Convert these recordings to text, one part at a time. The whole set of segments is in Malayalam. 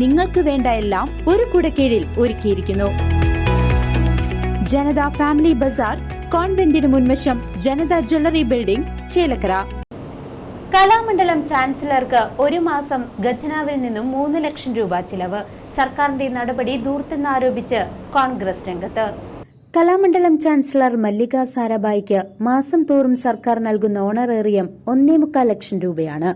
നിങ്ങൾക്ക് വേണ്ട എല്ലാം ഒരു കുടക്കീഴിൽ ഒരുക്കിയിരിക്കുന്നു. ജനത ഫാമിലി ബസാർ കോൺവെന്റിന് മുൻവശം ജനത ജ്വല്ലറി ബിൽഡിംഗ് ചേലക്കര. കലാമണ്ഡലം ചാൻസലർക്ക് ഒരു മാസം ഖജനാവിൽ നിന്നും മൂന്ന് ലക്ഷം രൂപ ചിലവ്. സർക്കാരിന്റെ നടപടി ദൂർത്തെന്നാരോപിച്ച് കോൺഗ്രസ് രംഗത്ത്. കലാമണ്ഡലം ചാൻസലർ മല്ലിക സാരാഭായിക്ക് മാസം തോറും സർക്കാർ നൽകുന്ന ഓണറേറിയം ഒന്നേ മുക്കാൽ ലക്ഷം രൂപയാണ്.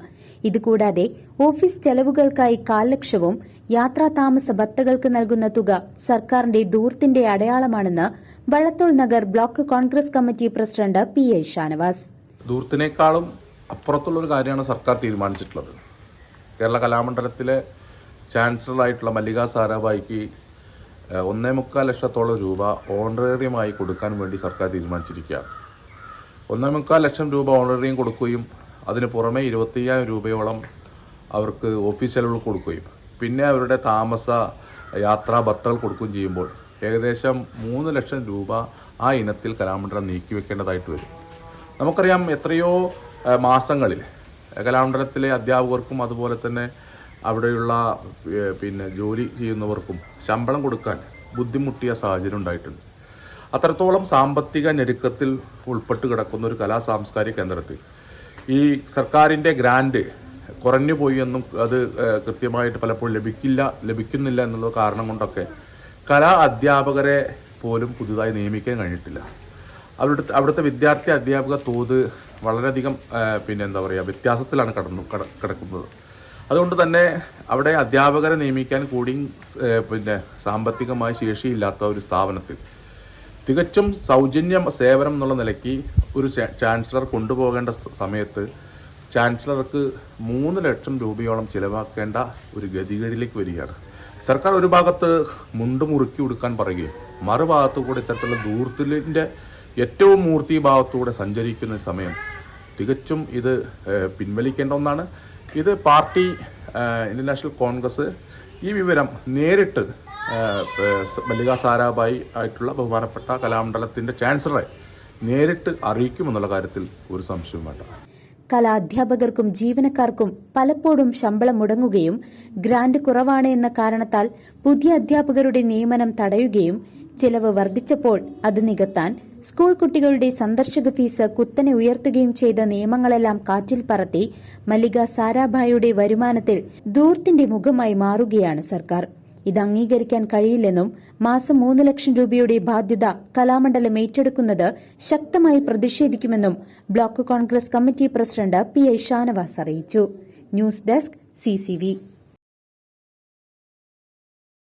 ഇതുകൂടാതെ ഓഫീസ് ചെലവുകൾക്കായി കാൽ ലക്ഷവും യാത്രാ താമസ ഭത്തകൾക്ക് നൽകുന്ന തുക സർക്കാരിന്റെ ദൂർത്തിന്റെ അടയാളമാണെന്ന് Vallathol Nagar block Congress committee president P A Shanavas. അപ്പുറത്തുള്ള ഒരു കാര്യമാണ് സർക്കാർ തീരുമാനിച്ചിട്ടുള്ളത്. കേരള കലാമണ്ഡലത്തിലെ ചാൻസലറായിട്ടുള്ള മല്ലിക സാരാഭായിക്ക് ഒന്നേ മുക്കാൽ ലക്ഷത്തോളം രൂപ ഓണറേറിയമായി കൊടുക്കാൻ വേണ്ടി സർക്കാർ തീരുമാനിച്ചിരിക്കുകയാണ്. ഒന്നേ മുക്കാൽ ലക്ഷം രൂപ ഓണറേറിയം കൊടുക്കുകയും അതിന് പുറമെ ഇരുപത്തയ്യായിരം രൂപയോളം അവർക്ക് ഓഫീസ് ചെലവുകൾ കൊടുക്കുകയും പിന്നെ അവരുടെ താമസ യാത്രാ ഭത്തകൾ കൊടുക്കുകയും ചെയ്യുമ്പോൾ ഏകദേശം മൂന്ന് ലക്ഷം രൂപ ആ ഇനത്തിൽ കലാമണ്ഡലം നീക്കി വെക്കേണ്ടതായിട്ട് വരും. നമുക്കറിയാം എത്രയോ മാസങ്ങളിൽ കലാമണ്ഡലത്തിലെ അധ്യാപകർക്കും അതുപോലെ തന്നെ അവിടെയുള്ള പിന്നെ ജോലി ചെയ്യുന്നവർക്കും ശമ്പളം കൊടുക്കാൻ ബുദ്ധിമുട്ടിയ സാഹചര്യം ഉണ്ടായിട്ടുണ്ട്. അത്രത്തോളം സാമ്പത്തിക ഞെരുക്കത്തിൽ ഉൾപ്പെട്ട് കിടക്കുന്ന ഒരു കലാ സാംസ്കാരിക കേന്ദ്രത്തിൽ ഈ സർക്കാരിന്റെ ഗ്രാൻഡ് കുറഞ്ഞു പോയി എന്നും അത് കൃത്യമായിട്ട് പലപ്പോഴും ലഭിക്കില്ല ലഭിക്കുന്നില്ല എന്നുള്ള കാരണം കൊണ്ടൊക്കെ കലാ അധ്യാപകരെ പോലും പുതുതായി നിയമിക്കാൻ കഴിഞ്ഞിട്ടില്ല. അവിടുത്തെ അവിടുത്തെ വിദ്യാർത്ഥി അധ്യാപക തോത് വളരെയധികം പിന്നെ എന്താ പറയുക വ്യത്യാസത്തിലാണ് കടന്നു കട കിടക്കുന്നത്. അതുകൊണ്ട് തന്നെ അവിടെ അധ്യാപകരെ നിയമിക്കാൻ കൂടി പിന്നെ സാമ്പത്തികമായി ശേഷിയില്ലാത്ത ഒരു സ്ഥാപനത്തിൽ. തികച്ചും സൗജന്യ സേവനം എന്നുള്ള നിലയ്ക്ക് ഒരു ചാൻസലർ കൊണ്ടുപോകേണ്ട സമയത്ത് ചാൻസലർക്ക് മൂന്ന് ലക്ഷം രൂപയോളം ചിലവാക്കേണ്ട ഒരു ഗതികേടിലേക്ക് വരികയാണ്. സർക്കാർ ഒരു ഭാഗത്ത് മുണ്ട് മുറുക്കി കൊടുക്കാൻ പറയുകയും മറുഭാഗത്തു കൂടെ ഇത്തരത്തിലുള്ള ദൂർത്തിലിന്റെ ഏറ്റവും മൂർത്തി ഭാഗത്തൂടെ സഞ്ചരിക്കുന്ന സമയം തികച്ചും ഇത് പിൻവലിക്കേണ്ട ഒന്നാണ്. ഇത് പാർട്ടി ഇന്റർനാഷണൽ കോൺഗ്രസ് ഈ വിവരം നേരിട്ട് മല്ലിക സാരാഭായി ആയിട്ടുള്ള ബഹുമാനപ്പെട്ട കലാമണ്ഡലത്തിന്റെ ചാൻസലറെ നേരിട്ട് അറിയിക്കുമെന്നുള്ള കാര്യത്തിൽ ഒരു സംശയവും വേണ്ട. കലാധ്യാപകർക്കും ജീവനക്കാർക്കും പലപ്പോഴും ശമ്പളം മുടങ്ങുകയും ഗ്രാന്റ് കുറവാണ് എന്ന കാരണത്താൽ പുതിയ അധ്യാപകരുടെ നിയമനം തടയുകയും ചിലവ് വർദ്ധിച്ചപ്പോൾ അത് നികത്താൻ സ്കൂൾ കുട്ടികളുടെ സന്ദർശക ഫീസ് കുത്തനെ ഉയർത്തുകയും ചെയ്ത നിയമങ്ങളെല്ലാം കാറ്റിൽ പറത്തി മല്ലിക സാരാഭായിയുടെ വരുമാനത്തിൽ ദൂർത്തിന്റെ മുഖമായി മാറുകയാണ് സർക്കാർ. ഇത് അംഗീകരിക്കാൻ കഴിയില്ലെന്നും മാസം മൂന്ന് ലക്ഷം രൂപയുടെ ബാധ്യത കലാമണ്ഡലം ഏറ്റെടുക്കുന്നത് ശക്തമായി പ്രതിഷേധിക്കുമെന്നും block Congress committee president P I Shanavas അറിയിച്ചു. News desk CCV